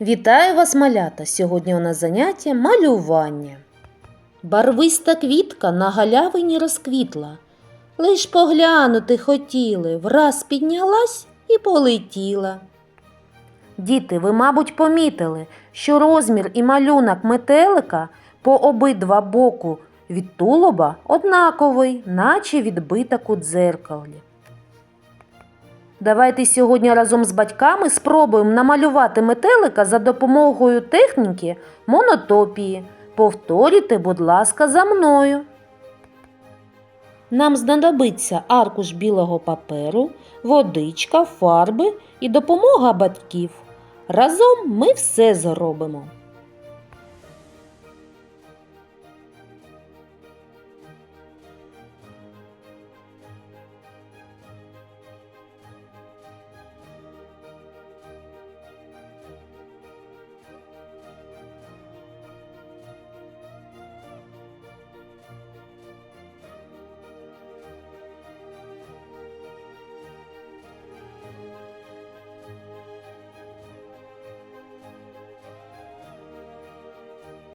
Вітаю вас, малята! Сьогодні у нас заняття малювання. Барвиста квітка на галявині розквітла. Лиш поглянути хотіли, враз піднялась і полетіла. Діти, ви, мабуть, помітили, що розмір і малюнок метелика по обидва боку від тулуба однаковий, наче відбиток у дзеркалі. Давайте сьогодні разом з батьками спробуємо намалювати метелика за допомогою техніки монотопії. Повторюйте, будь ласка, за мною. Нам знадобиться аркуш білого паперу, водичка, фарби і допомога батьків. Разом ми все зробимо.